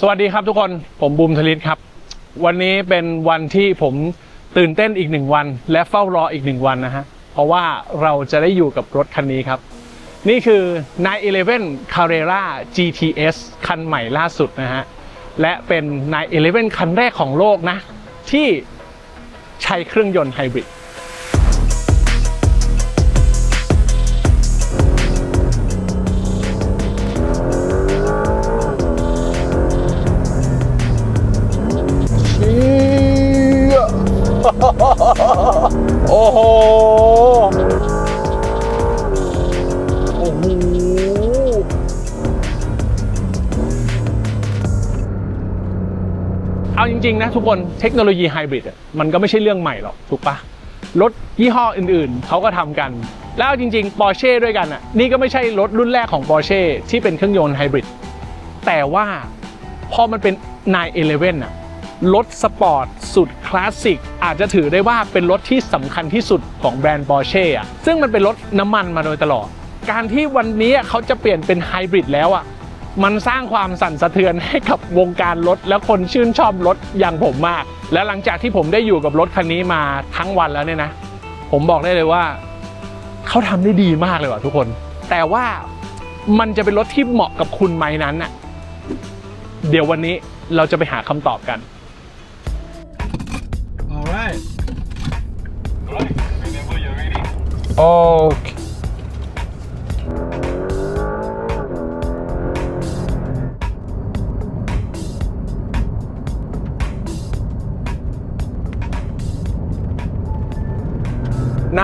สวัสดีครับทุกคนผมบูมธลิตครับ วันนี้เป็นวันที่ผมตื่นเต้นอีกหนึ่งวัน และเฝ้ารออีกหนึ่งวันนะฮะ เพราะว่าเราจะได้อยู่กับรถคันนี้ครับ นี่คือ 911 Carrera GTS คันใหม่ล่าสุดนะฮะ และเป็น 911 คันแรกของโลกนะ ที่ใช้เครื่องยนต์ไฮบริด ริงๆนะทุกคนเทคโนโลยีไฮบริดมันก็ไม่ใช่เรื่องใหม่หรอกถูกปะรถยี่ห้ออื่นๆ เขาก็ทำกัน แล้วจริงๆ Porsche ด้วยกันอะนี่ก็ไม่ใช่รถรุ่นแรกของ Porsche ที่เป็นเครื่องยนต์ไฮบริดแต่ว่าพอมันเป็น 911อะรถสปอร์ตสุดคลาสสิกอาจจะถือได้ว่าเป็นรถที่สำคัญที่สุดของแบรนด์ Porsche อะซึ่งมันเป็นรถน้ำมันมาโดยตลอด การที่วันนี้เขาจะเปลี่ยนเป็นไฮบริดแล้วอะ มันสร้างความสั่นสะเทือนให้กับวงการรถ และคนชื่นชอบรถอย่างผมมาก และหลังจากที่ผมได้อยู่กับรถคันนี้มาทั้งวันแล้วเนี่ยนะ ผมบอกได้เลยว่า เขาทำได้ดีมากเลยว่ะทุกคน แต่ว่ามันจะเป็นรถที่เหมาะกับคุณไหมนั้นน่ะเดี๋ยววันนี้เราจะไปหาคำตอบกัน Alright. Right, whenever you're ready. โ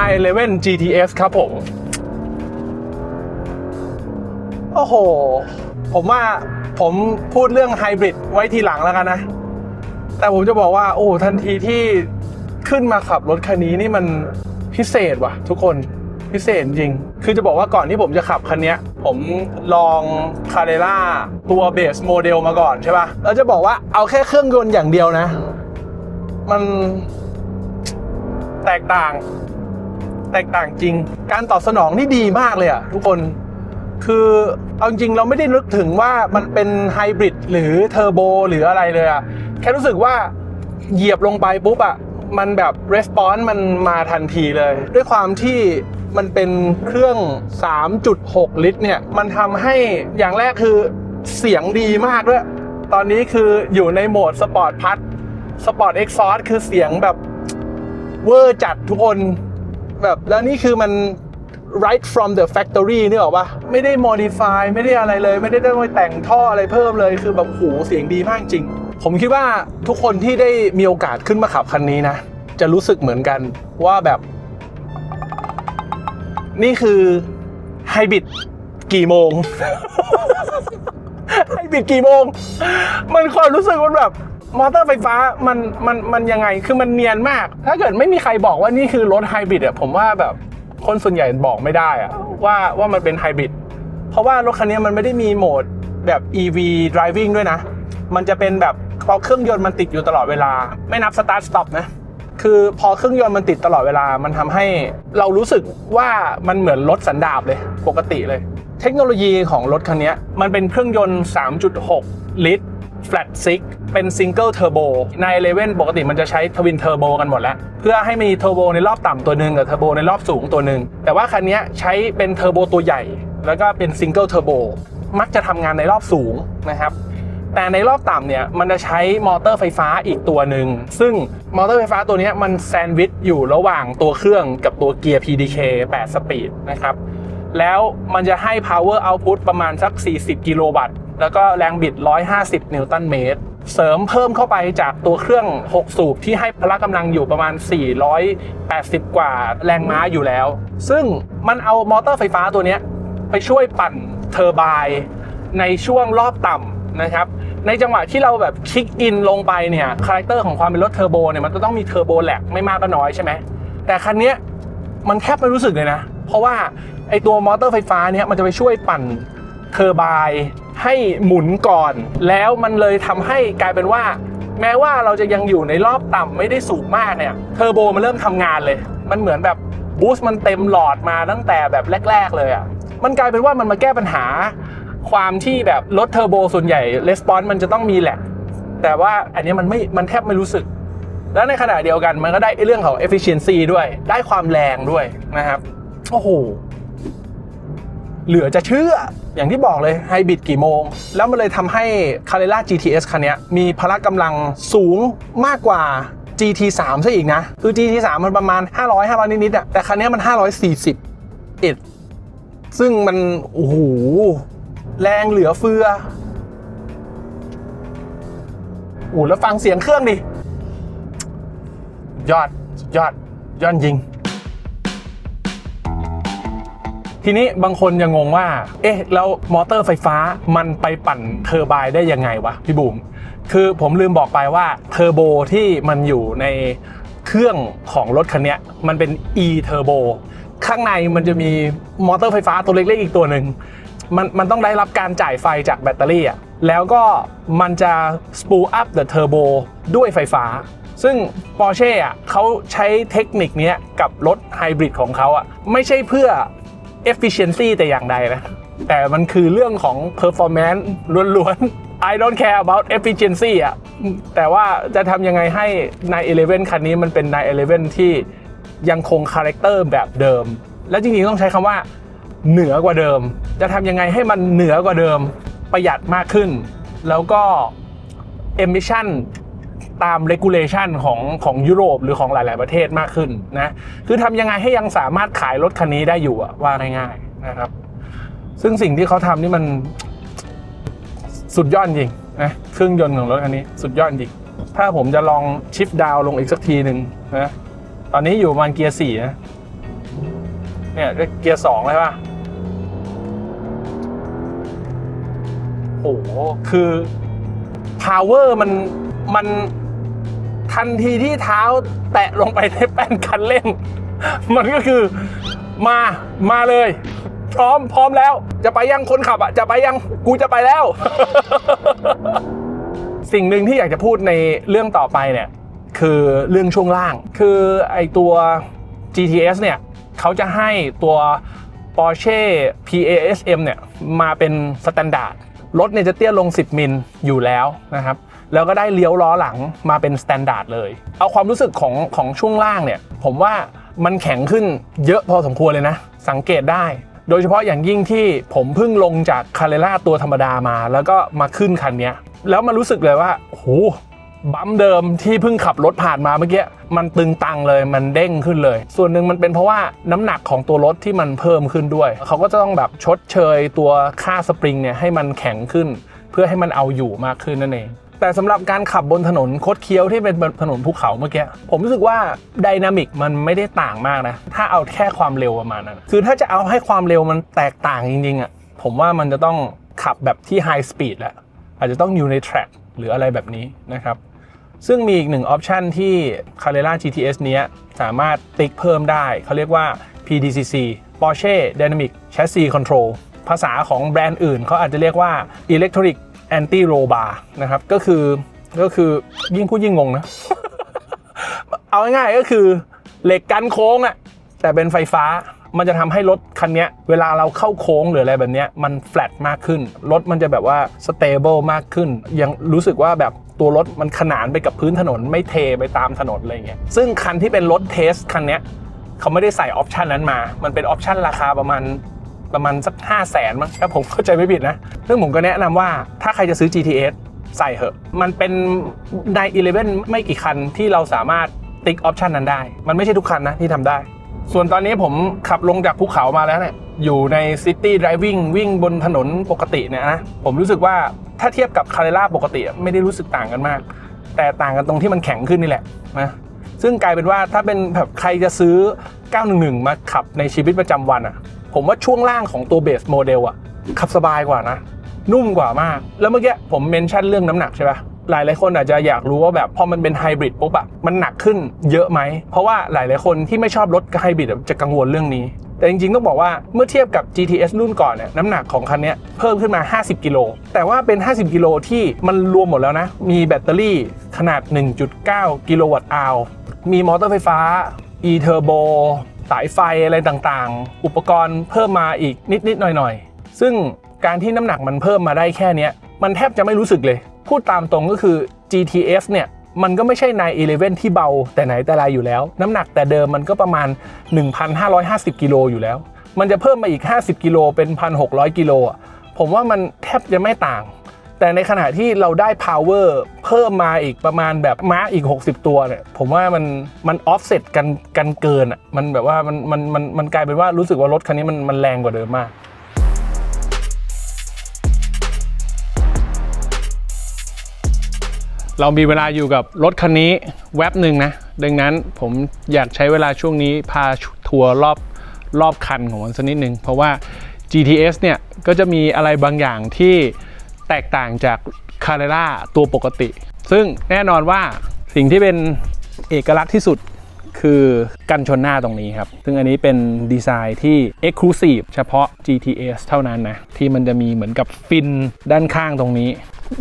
911 GTS ครับผม โอ้โห ผมว่าผมพูดเรื่องไฮบริดไว้ทีหลังแล้วกันนะ แต่ผมจะบอกว่า โอ้ทันทีที่ขึ้นมาขับรถคันนี้นี่มันพิเศษว่ะ ทุกคนพิเศษจริง คือจะบอกว่าก่อนที่ผมจะขับคันนี้ผมลองคาเ r ล่าตัวเบสโมเดลมาก่อนใช่ปะ่ะ แล้วจะบอกว่าเอาแค่เครื่องยนต์อย่างเดียวนะ มันแตกต่าง แตกต่างจริง การตอบสนองนี่ดีมากเลยอะทุกคนคือเอาจริงเราไม่ได้นึกถึงว่ามันเป็นไฮบริดหรือเทอร์โบหรืออะไรเลยอะแค่รู้สึกว่าเหยียบลงไปปุ๊บอะมันแบบรีสปอนส์มันมาทันทีเลย ด้วยความที่มันเป็นเครื่อง 3.6 ลิตรเนี่ย มันทำให้อย่างแรกคือเสียงดีมากด้วย ตอนนี้คืออยู่ในโหมดสปอร์ตพัทสปอร์ตเอ็กซอร์คือเสียงแบบเวอร์จัดทุกคน แบบแล้วนี่คือมัน right from the factory เนี่ยหรอกปะไม่ได้ modify ไม่ได้อะไรเลย ไม่ได้ได้ไปแต่งท่ออะไรเพิ่มเลยคือแบบโหเสียงดีมากจริง ผมคิดว่าทุกคนที่ได้มีโอกาสขึ้นมาขับคันนี้นะ จะรู้สึกเหมือนกันว่าแบบ นี่คือไฮบริดกี่โมงไฮบริดกี่โมง มันความรู้สึกมันแบบ มอเตอร์ไฟฟ้ามันมันมันยังไงคือมันเนียนมาก ถ้าเกิดไม่มีใครบอกว่านี่คือรถไฮบริดอะผมว่าแบบคนส่วนใหญ่บอกไม่ได้อะว่าว่ามันเป็นไฮบริดเพราะว่ารถคันนี้มันไม่ได้มีโหมดแบบ EV driving ด้วยนะ มันจะเป็นแบบพอเครื่องยนต์มันติดอยู่ตลอดเวลา ไม่นับ start stop นะคือพอเครื่องยนต์มันติดตลอดเวลา มันทำให้เรารู้สึกว่ามันเหมือนรถสันดาปเลย ปกติเลย เทคโนโลยีของรถคันนี้มันเป็นเครื่องยนต์ 3.6 ลิตร flat six เป็นซิงเกิลเทอร์โบใน 11 ปกติมันจะใช้ทวินเทอร์โบกันหมดแล้ว เพื่อให้มีเทอร์โบในรอบต่ำตัวหนึ่งกับเทอร์โบในรอบสูงตัวหนึ่งแต่ว่าคันนี้ใช้เป็นเทอร์โบตัวใหญ่ แล้วก็เป็นซิงเกิลเทอร์โบมักจะทำงานในรอบสูงนะครับแต่ในรอบต่ำเนี่ยมันจะใช้มอเตอร์ไฟฟ้าอีกตัวหนึ่ง ซึ่งมอเตอร์ไฟฟ้าตัวนี้มันแซนด์วิชอยู่ระหว่างตัวเครื่องกับตัวเกียร์ PDK 8 สปีดนะครับ แล้วมันจะให้ power output ประมาณสัก 40 กิโลวัตต์ แล้วก็แรงบิด 150 นิวตันเมตร เสริมเพิ่มเข้าไปจากตัวเครื่อง 6 สูบที่ให้พละกำลังอยู่ประมาณ 480 กว่าแรงม้าอยู่แล้ว ซึ่งมันเอามอเตอร์ไฟฟ้าตัวนี้ไปช่วยปั่นเทอร์ไบน์ในช่วงรอบต่ำนะครับ ในจังหวะที่เราแบบคลิกอินลงไปเนี่ยคาแรคเตอร์ของความเป็นรถเทอร์โบเนี่ยมันจะต้องมีเทอร์โบแหลกไม่มากก็น้อยใช่ไหมแต่คันนี้มันแทบไม่รู้สึกเลยนะ เพราะว่าไอตัวมอเตอร์ไฟฟ้าเนี่ยมันจะไปช่วยปั่นเทอร์ไบน์ ให้หมุนก่อน แล้วมันเลยทำให้กลายเป็นว่า แม้ว่าเราจะยังอยู่ในรอบต่ำไม่ได้สูงมากเนี่ยเทอร์โบมันเริ่มทำงานเลย มันเหมือนแบบบูสต์มันเต็มหลอดมาตั้งแต่แบบแรก ๆ เลยอะ่ะมันกลายเป็นว่ามันมาแก้ปัญหา ความที่แบบรถเทอร์โบส่วนใหญ่レスปอนส์มันจะต้องมีแหละแต่ว่าอันนี้มันไม่มันแทบไม่รู้สึก แล้วในขณะเดียวกันมันก็ได้เรื่องของ efficiency ด้วย ได้ความแรงด้วยนะครับ โอ้โห เหลือจะเชื่อ อย่างที่บอกเลยไฮบริดกี่โมง แล้วมันเลยทำให้ c a r r e r a GTS คันนี้มีพละกำลังสูงมากกว่า GT3 ซะอีกนะ คือ GT3 มันประมาณ 500 500 นิดๆอะแต่คันนี้มัน 540เอ็ดซึ่งมัน โอ้โห แรงเหลือเฟือโอ้แล้วฟังเสียงเครื่องดิ ยอด ยอด ยอดจริง ทีนี้บางคนยังงงว่า เอ๊ะ แล้วมอเตอร์ไฟฟ้ามันไปปั่นเทอร์ไบน์ได้ยังไงวะพี่บูมคือผมลืมบอกไปว่าเทอร์โบที่มันอยู่ในเครื่องของรถคันนี้มันเป็น e เทอร์โบข้างในมันจะมีมอเตอร์ไฟฟ้าตัวเล็กๆอีกตัวหนึ่งมันมันต้องได้รับการจ่ายไฟจากแบตเตอรี่อะแล้วก็มันจะ spool up the turbo ด้วยไฟฟ้า ซึ่ง Porsche อะเขาใช้เทคนิคนี้กับรถไฮบริดของเขาอะไม่ใช่เพื่อ efficiency แต่อย่างใดนะ แต่มันคือเรื่องของ performance ล้วนๆ I don't care about efficiency อะ แต่ว่าจะทำยังไงให้911คันนี้มันเป็น911ที่ยังคงคาแรคเตอร์แบบเดิม และจริงๆต้องใช้คำว่าเหนือกว่าเดิม จะทำยังไงให้มันเหนือกว่าเดิมประหยัดมากขึ้น แล้วก็ emission ตาม regulation ของของยุโรปหรือของหลาย ๆ ประเทศมากขึ้นนะคือทำยังไงให้ยังสามารถขายรถคันนี้ได้อยู่อะว่าง่ายๆนะครับ ซึ่งสิ่งที่เขาทำนี่มันสุดยอดจริงนะเครื่องยนต์ของรถคันนี้สุดยอดจริง ถ้าผมจะลองชิฟดาวลงอีกสักทีหนึ่งนะตอนนี้อยู่ประมาณเกียร์สี่นะเนี่ยเกียร์สองเลยป่ะโอ้โหคือ power มันมัน ทันทีที่เท้าแตะลงไปในแป้นคันเร่ง มันก็คือมามาเลย พร้อมพร้อมแล้ว จะไปยังคนขับอะจะไปยังกูจะไปแล้ว สิ่งหนึ่งที่อยากจะพูดในเรื่องต่อไปเนี่ย คือเรื่องช่วงล่าง คือไอตัว GTS เนี่ยเขาจะให้ตัว Porsche PASM เนี่ยมาเป็นสแตนดาร์ดรถเนี่ยจะเตี้ยลง 10 มิลอยู่แล้วนะครับ แล้วก็ได้เลี้ยวล้อหลังมาเป็นสแตนดาร์ดเลย เอาความรู้สึกของของช่วงล่างเนี่ย ผมว่ามันแข็งขึ้นเยอะพอสมควรเลยนะ สังเกตได้โดยเฉพาะอย่างยิ่งที่ผมเพิ่งลงจากคาเรล่าตัวธรรมดามา แล้วก็มาขึ้นคันนี้แล้วมารู้สึกเลยว่าโอ้โหบัมเดิมที่เพิ่งขับรถผ่านมาเมื่อกี้มันตึงตังเลยมันเด้งขึ้นเลย ส่วนหนึ่งมันเป็นเพราะว่าน้ำหนักของตัวรถที่มันเพิ่มขึ้นด้วย เขาก็จะต้องแบบชดเชยตัวค่าสปริงเนี่ยให้มันแข็งขึ้น เพื่อให้มันเอาอยู่มากขึ้นนั่นเอง แต่สำหรับการขับบนถนนคดเคี้ยวที่เป็นถนนภูเขาเมื่อกี้ผมรู้สึกว่าไดนามิกมันไม่ได้ต่างมากนะ ถ้าเอาแค่ความเร็วประมาณนั้น คือถ้าจะเอาให้ความเร็วมันแตกต่างจริงๆอะผมว่ามันจะต้องขับแบบที่ไฮสปีดแหละอาจจะต้องอยู่ในแทร็กหรืออะไรแบบนี้นะครับซึ่งมีอีกหนึ่งออปชันที่ Carrera GTS เนี้ยสามารถติ๊กเพิ่มได้ เขาเรียกว่า PDCC Porsche Dynamic Chassis Control ภาษาของแบรนด์อื่นเขาอาจจะเรียกว่า Electronic Anti Roll Bar นะครับ ก็คือก็คือยิ่งพูดยิ่งงงนะ เอาง่ายๆก็คือเหล็กกันโค้งอะแต่เป็นไฟฟ้ามันจะทำให้รถคันเนี้ยเวลาเราเข้าโค้งหรืออะไรแบบเนี้ยมันแฟลตมากขึ้น รถมันจะแบบว่าสเตเบิลมากขึ้น ยังรู้สึกว่าแบบตัวรถมันขนานไปกับพื้นถนนไม่เทไปตามถนนอะไรเงี้ยซึ่งคันที่เป็นรถเทสคันเนี้ยเขาไม่ได้ใส่ออปชันนั้นมา มันเป็นออปชันราคาประมาณ ประมาณสัก 5 0 0แสนมั้งถ้าผมเข้าใจไม่ผิดนะซึ่งผมก็แนะนำว่าถ้าใครจะซื้อ GTS ใส่เหอะ มันเป็นใน11 ไม่กี่คันที่เราสามารถติ๊กออปชันนั้นได้ มันไม่ใช่ทุกคันนะที่ทำได้ ส่วนตอนนี้ผมขับลงจากภูเขามาแล้วเนี่ยอยู่ในซิตี้ได i วิ่งวิ่งบนถนนปกติเนี่ยนะผมรู้สึกว่าถ้าเทียบกับคาร์เรล่าปกติไม่ได้รู้สึกต่างกันมาก แต่ต่างกันตรงที่มันแข็งขึ้นนี่แหละนะซึ่งกลายเป็นว่าถ้าเป็นแบบใครจะซื้อ 911 มาขับในชีวิตประจำวันอะ่ะผมว่าช่วงล่างของตัวเบสโมเดลอะขับสบายกว่านะ นุ่มกว่ามาก แล้วเมื่อกี้ผมเมนชั่นเรื่องน้ำหนักใช่ปะหลายหลายคนอาจจะอยากรู้ว่าแบบพอมันเป็นไฮบริดปุ๊บอะมันหนักขึ้นเยอะไหม เพราะว่าหลายหลายคนที่ไม่ชอบรถไฮบริดจะกังวลเรื่องนี้ แต่จริงๆ ต้องบอกว่าเมื่อเทียบกับ GTS รุ่นก่อนเนี่ยน้ำหนักของคันนี้เพิ่มขึ้นมา 50 กิโล แต่ว่าเป็น 50 กิโลที่มันรวมหมดแล้วนะ มีแบตเตอรี่ขนาด 1.9 กิโลวัตต์อาวมีมอเตอร์ไฟฟ้า e-turbo สายไฟอะไรต่างๆ อุปกรณ์เพิ่มมาอีกนิดๆหน่อยๆ ซึ่งการที่น้ำหนักมันเพิ่มมาได้แค่นี้มันแทบจะไม่รู้สึกเลย พูดตามตรงก็คือ GTS เนี่ยมันก็ไม่ใช่ใน11 ที่เบาแต่ไหนแต่ไรอยู่แล้ว น้ำหนักแต่เดิมมันก็ประมาณ 1,550 กิโลอยู่แล้ว มันจะเพิ่มมาอีก 50 กิโลเป็น 1,600 กิโลผมว่ามันแทบจะไม่ต่าง แต่ในขณะที่เราได้ power เพิ่มมาอีกประมาณแบบม้าอีก 60 ตัวเนี่ย ผมว่ามันมัน offset กันกันเกินอะมันแบบว่ามันมันมันมันกลายเป็นว่ารู้สึกว่ารถคันนี้มันมันแรงกว่าเดิมมากเรามีเวลาอยู่กับรถคันนี้แว็บหนึ่งนะ ดังนั้นผมอยากใช้เวลาช่วงนี้พาทัวร์รอบรอบคันของมันสักนิดหนึ่ง เพราะว่า GTS เนี่ย ก็จะมีอะไรบางอย่างที่ แตกต่างจาก c a r r e r a ตัวปกติ ซึ่งแน่นอนว่าสิ่งที่เป็นเอกลักษณ์ที่สุดคือกันชนหน้าตรงนี้ครับ ซึ่งอันนี้เป็นดีไซน์ที่ Exclusive เฉพาะ GTS เท่านั้นนะ ที่มันจะมีเหมือนกับฟินด้านข้างตรงนี้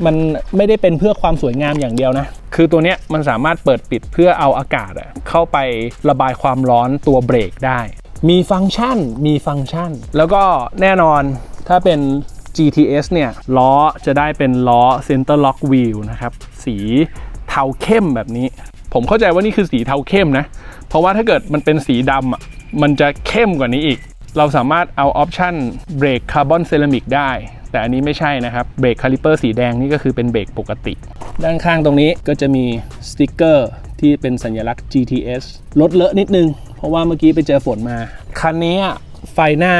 มันไม่ได้เป็นเพื่อความสวยงามอย่างเดียวนะ คือตัวเนี้ยมันสามารถเปิดปิดเพื่อเอาอากาศเข้าไประบายความร้อนตัวเบรกได้ มีฟังก์ชัน มีฟังก์ชัน แล้วก็แน่นอนถ้าเป็น GTS เนี่ยล้อจะได้เป็นล้อ Center Lock Wheel นะครับ สีเทาเข้มแบบนี้ ผมเข้าใจว่านี่คือสีเทาเข้มนะ เพราะว่าถ้าเกิดมันเป็นสีดำอะมันจะเข้มกว่านี้อีก เราสามารถเอาออปชันเบรกคาร์บอนเซรามิกได้ แต่อันนี้ไม่ใช่นะครับเบรกคาลิเปอร์สีแดงนี่ก็คือเป็นเบรกปกติ ด้านข้างตรงนี้ก็จะมีสติกเกอร์ที่เป็นสัญลักษณ์ GTS ลดเลอะนิดนึง เพราะว่าเมื่อกี้ไปเจอฝนมาคันนี้อะ ไฟหน้า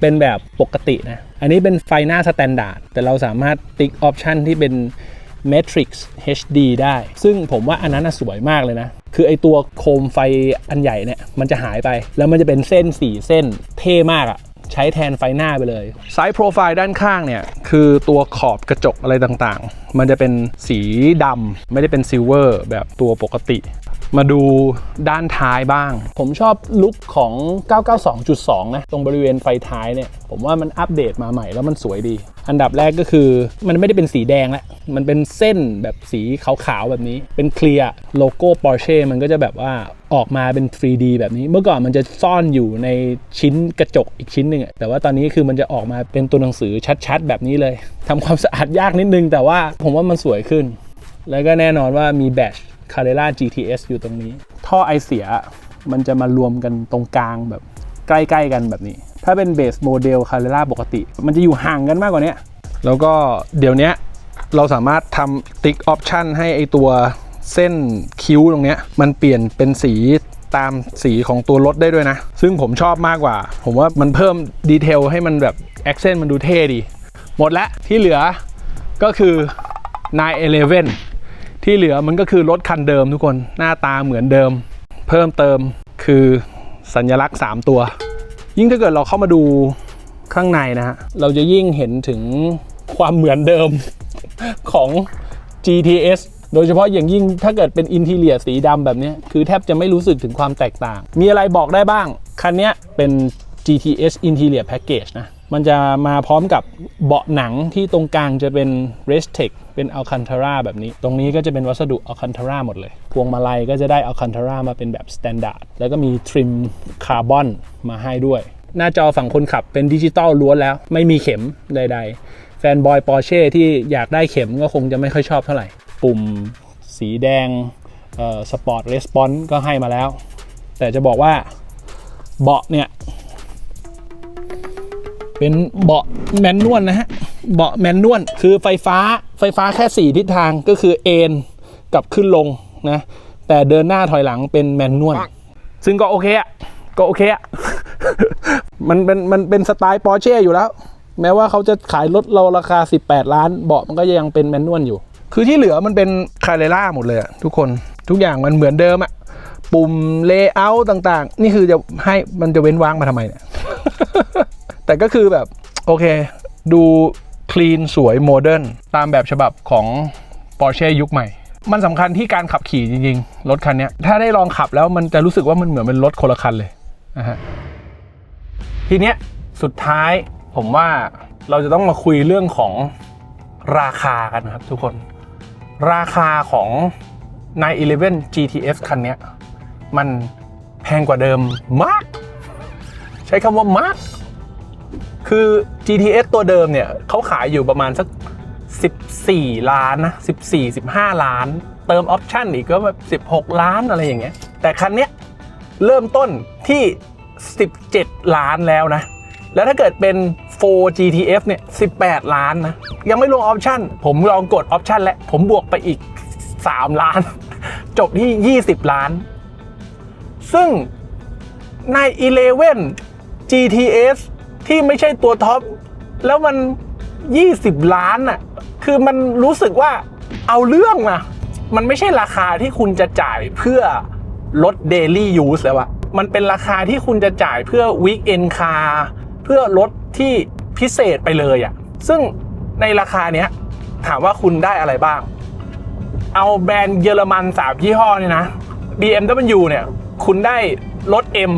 เป็นแบบปกตินะ อันนี้เป็นไฟหน้าสแตนดาร์ดแต่เราสามารถติ๊กออปชันที่เป็น Matrix HD ได้ ซึ่งผมว่าอันนั้นน่ะสวยมากเลยนะ คือไอตัวโคมไฟอันใหญ่เนี่ย มันจะหายไป แล้วมันจะเป็นเส้นสีเส้น เท่มากอะใช้แทนไฟหน้าไปเลยไซส์โปรไฟล์ด้านข้างเนี่ย คือตัวขอบกระจกอะไรต่างๆ มันจะเป็นสีดำไม่ได้เป็นซิลเวอร์แบบตัวปกติ มาดูด้านท้ายบ้าง ผมชอบลุคของ 992.2 นะ ตรงบริเวณไฟท้ายเนี่ย ผมว่ามันอัปเดตมาใหม่แล้วมันสวยดี อันดับแรกก็คือมันไม่ได้เป็นสีแดงแล้วมันเป็นเส้นแบบสีขาวๆ แบบนี้ เป็นเคลียร์โลโก้ Porsche มันก็จะแบบว่าออกมาเป็น 3D แบบนี้ เมื่อก่อนมันจะซ่อนอยู่ในชิ้นกระจกอีกชิ้นหนึ่งแต่ว่าตอนนี้คือมันจะออกมาเป็นตัวหนังสือชัดๆ แบบนี้เลยทำความสะอาดยากนิดนึง แต่ว่าผมว่ามันสวยขึ้น แล้วก็แน่นอนว่ามีแบต c a r r e r a GTS อยู่ตรงนี้ ท่อไอเสียมันจะมารวมกันตรงกลางแบบใกล้ๆกันแบบนี้ ถ้าเป็นเบสโมเดล c a r r e r a ปกติ มันจะอยู่ห่างกันมากกว่านี้ แล้วก็เดี๋ยวนี้เราสามารถทำติ๊กออปชันให้ไอตัวเส้นคิ้วตรงนี้มันเปลี่ยนเป็นสีตามสีของตัวรถได้ด้วยนะ ซึ่งผมชอบมากกว่า ผมว่ามันเพิ่มดีเทลให้มันแบบแอคเซนต์มันดูเท่ดี หมดแล้วที่เหลือก็คือ 911 ที่เหลือมันก็คือรถคันเดิมทุกคนหน้าตาเหมือนเดิม เพิ่มเติมคือสัญลักษณ์ 3 ตัว ยิ่งถ้าเกิดเราเข้ามาดูข้างในนะฮะเราจะยิ่งเห็นถึงความเหมือนเดิมของ GTS โดยเฉพาะอย่างยิ่งถ้าเกิดเป็นอินทีเลียสีดำแบบนี้คือแทบจะไม่รู้สึกถึงความแตกต่าง มีอะไรบอกได้บ้าง คันนี้เป็น GTS Interior Package นะ มันจะมาพร้อมกับเบาะหนังที่ตรงกลางจะเป็น r e s t e c เป็น Alcantara แบบนี้ ตรงนี้ก็จะเป็นวัสดุ Alcantara หมดเลย พวงมาลัยก็จะได้ Alcantara มาเป็นแบบ Standard แล้วก็มีทริมคาร์บอนมาให้ด้วย หน้าจอฝั่งคนขับเป็นดิจิตอลล้วนแล้ว ไม่มีเข็มใด ๆ แฟนบอยปอร์เช่ที่อยากได้เข็มก็คงจะไม่ค่อยชอบเท่าไหร่ปุ่มสีแดงสปอร์ตเรสปอนส์ก็ให้มาแล้ว แต่จะบอกว่าเบาะเนี่ย เป็นเบาะแมนนวลนะฮะ เบาะแมนนวลคือไฟฟ้าไฟฟ้าแค่ 4 ทิศทางก็คือเอนกับขึ้นลงนะแต่เดินหน้าถอยหลังเป็นแมนนวลซึ่งก็โอเคอะก็โอเคอะมันเป็นมันเป็นสไตล์ปอร์เช่อยู่แล้ว แม้ว่าเขาจะขายรถเราราคา 18 ล้าน เบาะมันก็ยังเป็นแมนนวลอยู่ คือที่เหลือมันเป็นคาเรล่าหมดเลยอะทุกคนทุกอย่างมันเหมือนเดิมอะปุ่มเลเยอร์ต่างๆ นี่คือจะให้มันจะเว้นว่างมาทำไมเนี่ยแต่ก็คือแบบโอเค ดู คลีนสวยโมเดิร์นตามแบบฉบับของ Porsche ยุคใหม่ มันสำคัญที่การขับขี่จริงๆ รถคันนี้ ถ้าได้ลองขับแล้วมันจะรู้สึกว่ามันเหมือนเป็นรถคนละคันเลยนะฮะทีเนี้ยสุดท้ายผมว่าเราจะต้องมาคุยเรื่องของราคากันครับทุกคน ราคาของ911 GTS คันเนี้มันแพงกว่าเดิมมาก ใช้คำว่ามาก คือ GTS ตัวเดิมเนี่ยเขาขายอยู่ประมาณสัก 14 ล้านนะ 14 15 ล้าน เติมออปชั่นอีกก็แบบ16 ล้านอะไรอย่างเงี้ย แต่คันเนี้ยเริ่มต้นที่ 17 ล้านแล้วนะ แล้วถ้าเกิดเป็น 4 GTF เนี่ย 18 ล้านนะ ยังไม่รวมออปชั่น ผมลองกดออปชั่นแล้ว ผมบวกไปอีก 3 ล้าน จบที่ 20 ล้าน ซึ่งใน 11 GTS ที่ไม่ใช่ตัวท็อปแล้วมัน 20 ล้านอะคือมันรู้สึกว่าเอาเรื่องนะมันไม่ใช่ราคาที่คุณจะจ่ายเพื่อลด daily use แล้วอะมันเป็นราคาที่คุณจะจ่ายเพื่อ weekend car เพื่อรถที่พิเศษไปเลยอะซึ่งในราคาเนี้ยถามว่าคุณได้อะไรบ้าง เอาแบรนด์เยอรมันสามยี่ห้อเนี่ยนะ BMW เนี่ย คุณได้รถ M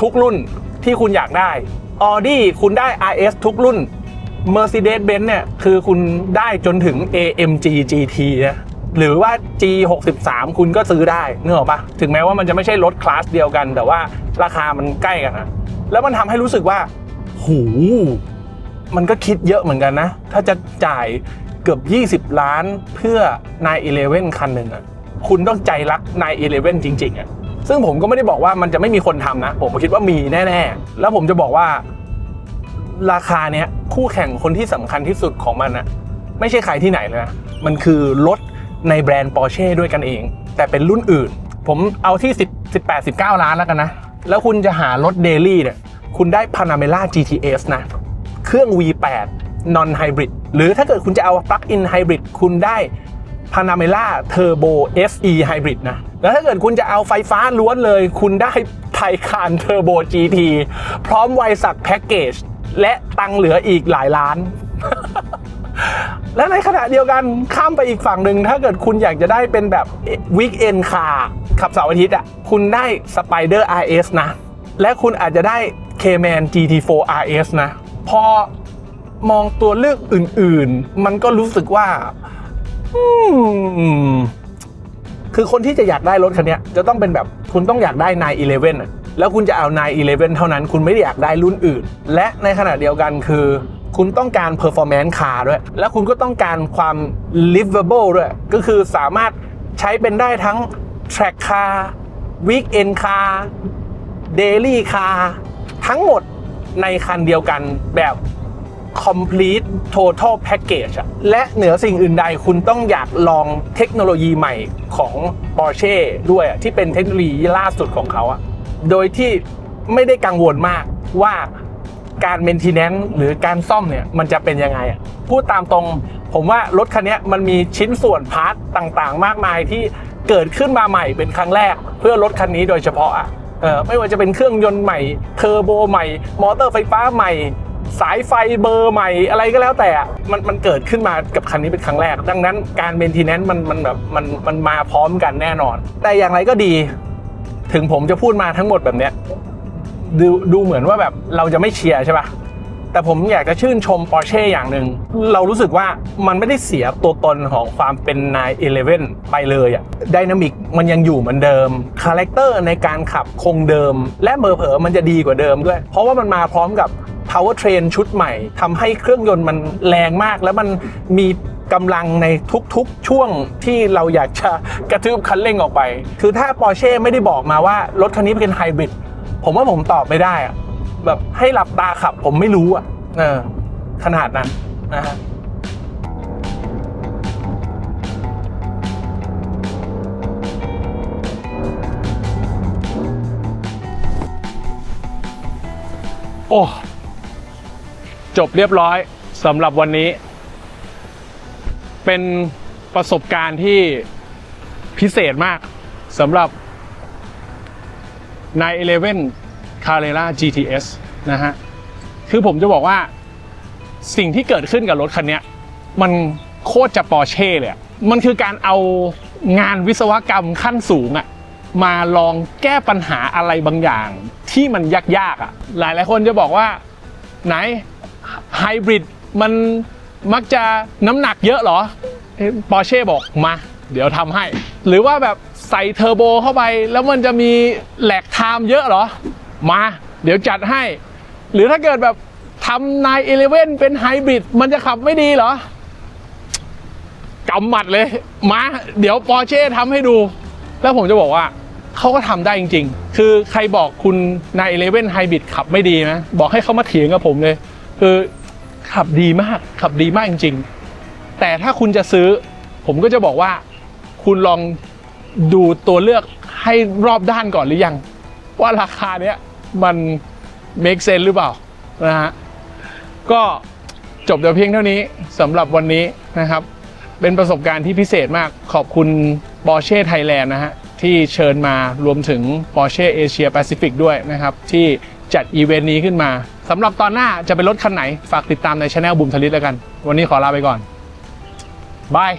ทุกรุ่นที่คุณอยากได้ Audi คุณได้ RS ทุกรุ่น Mercedes-Benz เนี่ย คือคุณได้จนถึง AMG GT นะหรือว่า G63 คุณก็ซื้อได้เนึกอปะถึงแม้ว่ามันจะไม่ใช่รถคลาสเดียวกัน แต่ว่าราคามันใกล้กันนะแล้วมันทำให้รู้สึกว่า หูมันก็คิดเยอะเหมือนกันนะ ถ้าจะจ่ายเกือบ 20 ล้านเพื่อ911คันหนึ่งอะ คุณต้องใจรัก911จริง ๆอะ ซึ่งผมก็ไม่ได้บอกว่ามันจะไม่มีคนทำนะ ผมคิดว่ามีแน่ๆ แล้วผมจะบอกว่า ราคาเนี้ยคู่แข่งคนที่สำคัญที่สุดของมันอะไม่ใช่ใครที่ไหนเลยนะมันคือรถในแบรนด์ Porsche ด้วยกันเอง แต่เป็นรุ่นอื่น ผมเอาที่ 10 18 19 ล้านแล้วกันนะ แล้วคุณจะหารถเดลี่เนี่ยคุณได้ Panamera GTS นะ เครื่อง V8 non hybrid หรือถ้าเกิดคุณจะเอา plug-in hybrid คุณได้ Panamera Turbo SE hybrid นะ แล้วถ้าเกิดคุณจะเอาไฟฟ้าล้วนเลย คุณได้ไทคาน Turbo GT พร้อมไวสักแพ็กเกจ และตังเหลืออีกหลายล้าน และในขณะเดียวกันข้ามไปอีกฝั่งหนึ่ง ถ้าเกิดคุณอยากจะได้เป็นแบบวิกเอนคาร์ขับเสาร์อาทิตย์อะ คุณได้ Spider RS นะ และคุณอาจจะได้ K-Man GT4 RS นะ พอมองตัวเลือกอื่นๆ มันก็รู้สึกว่า คือคนที่จะอยากได้รถคันนี้จะต้องเป็นแบบคุณต้องอยากได้911อะแล้วคุณจะเอา911เท่านั้น คุณไม่ได้อยากได้รุ่นอื่น และในขณะเดียวกันคือ คุณต้องการ performance car ด้วย แล้วคุณก็ต้องการความ livable ด้วย ก็คือสามารถใช้เป็นได้ทั้ง track car weekend car daily car ทั้งหมดในคันเดียวกันแบบ complete total package อะและเหนือสิ่งอื่นใดคุณต้องอยากลองเทคโนโลยีใหม่ของ Porsche ด้วยที่เป็นเทคโนโลยีล่าสุดของเขาอะโดยที่ไม่ได้กังวลมากว่าการ maintenance หรือการซ่อมเนี่ยมันจะเป็นยังไงอะพูดตามตรงผมว่ารถคันนี้มันมีชิ้นส่วนพาร์ทต่างๆ มากมายที่เกิดขึ้นมาใหม่เป็นครั้งแรก เพื่อรถคันนี้โดยเฉพาะอะไม่ว่าจะเป็นเครื่องยนต์ใหม่เทอร์โบใหม่ มอเตอร์ไฟฟ้าใหม่ สายไฟเบอร์ใหม่อะไรก็แล้วแต่มันมันเกิดขึ้นมากับคันนี้เป็นครั้งแรก ดังนั้นการเมนทีแนนซ์มันมันแบบมันมันมาพร้อมกันแน่นอน แต่อย่างไรก็ดี ถึงผมจะพูดมาทั้งหมดแบบเนี้ยดูดูเหมือนว่าแบบเราจะไม่เชียร์ใช่ปะแต่ผมอยากจะชื่นชม Porsche อย่างหนึ่ง เรารู้สึกว่ามันไม่ได้เสียตัวตนของความเป็น911ไปเลยอะดินามิกมันยังอยู่เหมือนเดิม คาแรคเตอร์ในการขับคงเดิม และเผลอมันจะดีกว่าเดิมด้วย เพราะว่ามันมาพร้อมกับ power train ชุดใหม่ทำให้เครื่องยนต์มันแรงมาก แล้วมันมีกำลังในทุกๆช่วงที่เราอยากจะกระทืบคันเร่งออกไป คือถ้า Porsche ไม่ได้บอกมาว่ารถคันนี้เป็นไฮบริดผมว่าผมตอบไม่ได้อะแบบให้หลับตาขับผมไม่รู้อะเออขนาดนั้นนะฮะโอ้ จบเรียบร้อยสำหรับวันนี้ เป็นประสบการณ์ที่พิเศษมากสำหรับ911 Carrera GTS นะฮะ คือผมจะบอกว่าสิ่งที่เกิดขึ้นกับรถคันนี้มันโคตรจะปอร์เช่เลยมันคือการเอางานวิศวกรรมขั้นสูงอะมาลองแก้ปัญหาอะไรบางอย่างที่มันยากๆอะหลายหลายๆคนจะบอกว่าไหน ไฮบริดมันมักจะน้ำหนักเยอะเหรอปอร์เช่บอกมา เดี๋ยวทำให้ หรือว่าแบบใส่เทอร์โบเข้าไป แล้วมันจะมีแหลกไทม์เยอะเหรอ มา เดี๋ยวจัดให้ หรือถ้าเกิดแบบทำนายเอเลเว่นเป็นไฮบริดมันจะขับไม่ดีเหรอกำหมัดเลย มา เดี๋ยวปอร์เช่ทำให้ดู แล้วผมจะบอกว่าเขาก็ทำได้จริง ๆ คือใครบอกคุณนายเอเลเว่นไฮบริดขับไม่ดีนะ บอกให้เขามาเถียงกับผมเลย คือขับดีมากขับดีมากจริง ๆ แต่ถ้าคุณจะซื้อ ผมก็จะบอกว่า คุณลองดูตัวเลือกให้รอบด้านก่อนหรือยัง ว่าราคาเนี้ยมัน make sense หรือเปล่านะฮะก็จบแต่เพียงเท่านี้สำหรับวันนี้นะครับ เป็นประสบการณ์ที่พิเศษมากขอบคุณ Porsche Thailand นะฮะ ที่เชิญมารวมถึง Porsche Asia Pacific ด้วยนะครับ ที่จัดอีเวนต์นี้ขึ้นมา สำหรับตอนหน้าจะเป็นรถคันไหน ฝากติดตามในช anel บุมทลิตแล้วกัน วันนี้ขอลาไปก่อนบาย